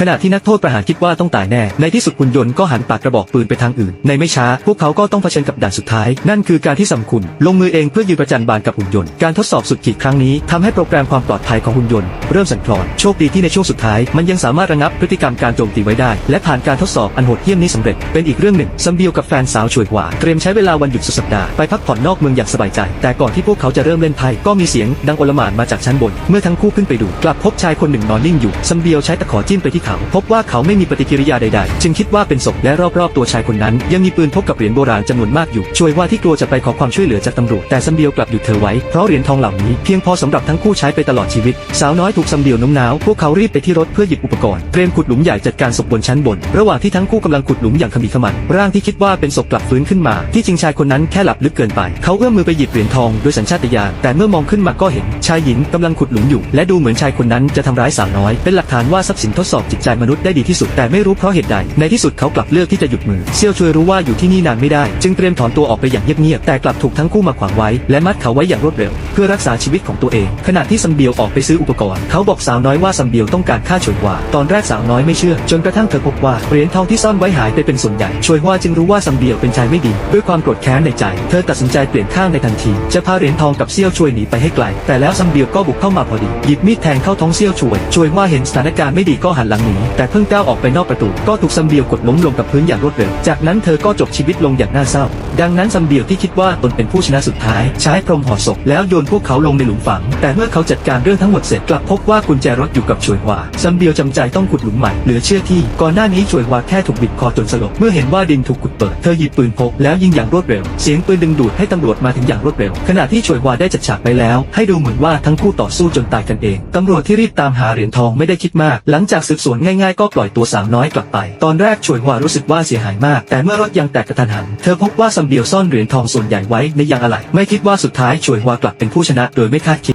ขณะที่นักโทษประหารคิดว่าต้องตายแน่ ในที่สุดหุ่นยนต์ก็หันปากกระบอกปืนไปทางอื่น ในไม่ช้า พวกเขาก็ต้องเผชิญกับด่านสุดท้าย นั่นคือการที่สัมคุณ ลงมือเองเพื่อยืนประจันบานกับหุ่นยนต์ การทดสอบสุดขีดครั้งนี้ทำให้โปรแกรมความปลอดภัยของหุ่นยนต์เริ่มสั่นคลอน โชคดีที่ในช่วงสุดท้าย มันยังสามารถระงับพฤติกรรมการโจมตีไว้ได้ และผ่านการทดสอบอันโหดเหี้ยมนี้สำเร็จ เป็นอีกเรื่องหนึ่งซัมเบียวกับแฟนสาวช่วยหวาเตรียมใช้เวลาวันหยุดสุดสัปดาห์ไปพักผ่อนนอกเมืองอย่างสบายใจ แต่ก่อนที่พวกเขาจะเริ่มเล่นไพ่ก็มีเสียงดังโอลหม่านมาจากชั้นบน เมื่อทั้งคู่ขึ้นไปดู กลับพบชายคนหนึ่งนอนนิ่งอยู่ซัมเบียวใช้ตะขอจิ้มไปที่เขา พบว่าเขาไม่มีปฏิกิริยาใดๆ จึงคิดว่าเป็นศพและรอบๆตัวชายคนนั้น ยังมีปืนพกกับเหรียญโบราณจำนวนมากอยู่ ช่วยว่าที่กลัวจะไปขอความช่วยเหลือจากตำรวจแต่ซัมเบียวกลับหยุดเธอไว้ เพราะเหรียญทองเหล่านี้เพียงพอสำหรับทั้งคู่ใช้ไปตลอดชีวิต สาวน้อยถูกซัมเบียวน้มน้าว พวกเขารีบไปที่รถเพื่อหยิบอุปกรณ์ เตรียมขุดหลุมใหญ่จัดการศพบนชั้นบน ระหว่างที่ทั้งคู่กำลังขุดหลุมอย่างขมิขมัน ร่างที่คิดว่าเป็นศพกลับฟื้นขึ้นมา ที่จริงชายคนนั้นแค่หลับลึกเกินไป เขาเอื้อมมือไปหยิบเหรียญทองโดยสัญชาตญาณ แต่เมื่อมองขึ้นมาก็เห็น ชายหญิงกำลังขุดหลุมอยู่ และดูเหมือนชายคนนั้นจะทำร้ายสาวน้อย เป็นหลักฐานว่าทรัพย์สินทดสอบจิตใจมนุษย์ได้ดีที่สุดแต่ไม่รู้เพราะเหตุใด ในที่สุดเขากลับเลือกที่จะหยุดมือ เซี่ยวช่วยรู้ว่าอยู่ที่นี่นานไม่ได้ จึงเตรียมถอนตัวออกไปอย่างเงียบๆแต่กลับถูกทั้งคู่มาขวางไว้ และมัดเขาไว้อย่างรวดเร็ว เพื่อรักษาชีวิตของตัวเอง ขณะที่ซัมเบียวออกไปซื้ออุปกรณ์ เขาบอกสาวน้อยว่าซัมเบียวต้องการฆ่าชวยว่า ตอนแรกสาวน้อยไม่เชื่อ จนกระทั่งเธอพบว่าเหรียญทองที่ซ่อนไว้หายไปเป็นส่วนใหญ่ช่วยว่าจึงรู้ว่าซัมเบียวเป็นชายไม่ดี ด้วยความโกรธแค้นในใจ เธอตัดสินใจเปลี่ยนข้างในทันที จะพาเหรียญทองกับเซี่ยวช่วยหนีไปให้ไกล แต่แล้วซัมเบียวก็บุกเข้ามาพอดีหยิบมีดแทงเข้าท้องเซี่ยวช่วยช่วยว่าเห็นสถานการณ์ไม่ดีก็หันหลังหนีแต่เพิ่งก้าวออกไปนอกประตูก็ถูกซัมเบียวกดล้มลงกับพื้นอย่างรวดเร็ว จากนั้นเธอก็จบชีวิตลงอย่างน่าเศร้า ดังนั้นซัมเบียวที่คิดว่าตนเป็นผู้ชนะสุดท้าย ใช้พรมห่อศพแล้วโยนพวกเขาลงในหลุมฝัง แต่เมื่อเขาจัดการเรื่องทั้งหมดเสร็จกลับพบว่ากุญแจรถอยู่กับช่วยวาซัมเบียวจำใจต้องขุดหลุมใหม่เหลือเชื่อที่ก่อนหน้านี้ช่วยวาแค่ถูกบิดคอจนสลบเมื่อเห็นว่าดินถูกขุดเปิดเธอหยิบปืนพกแล้วยิงอย่างรวดเร็ว เสียงปืนดึงดูดให้ตำรวจมาถึงอย่างรวดเร็ว ขณะที่ช่วยวาได้จัดฉากไปแล้ว ให้ดูเหมือนว่าทั้งคู่ต่อสู้จนตายกันเองตำรวจที่รีบตามหาเหรียญทองไม่ได้คิดมาก หลังจากสืบสวนง่ายๆก็ปล่อยตัวสาวน้อยกลับไป ตอนแรกช่วยหวารู้สึกว่าเสียหายมาก แต่เมื่อรถยังแตกกระทันหัน เธอพบว่าซัมเบียวซ่อนเหรียญทองส่วนใหญ่ไว้ในยางอะไหล่ไม่คิดว่าสุดท้ายช่วยหวากลับเป็นผู้ชนะโดยไม่คาดคิด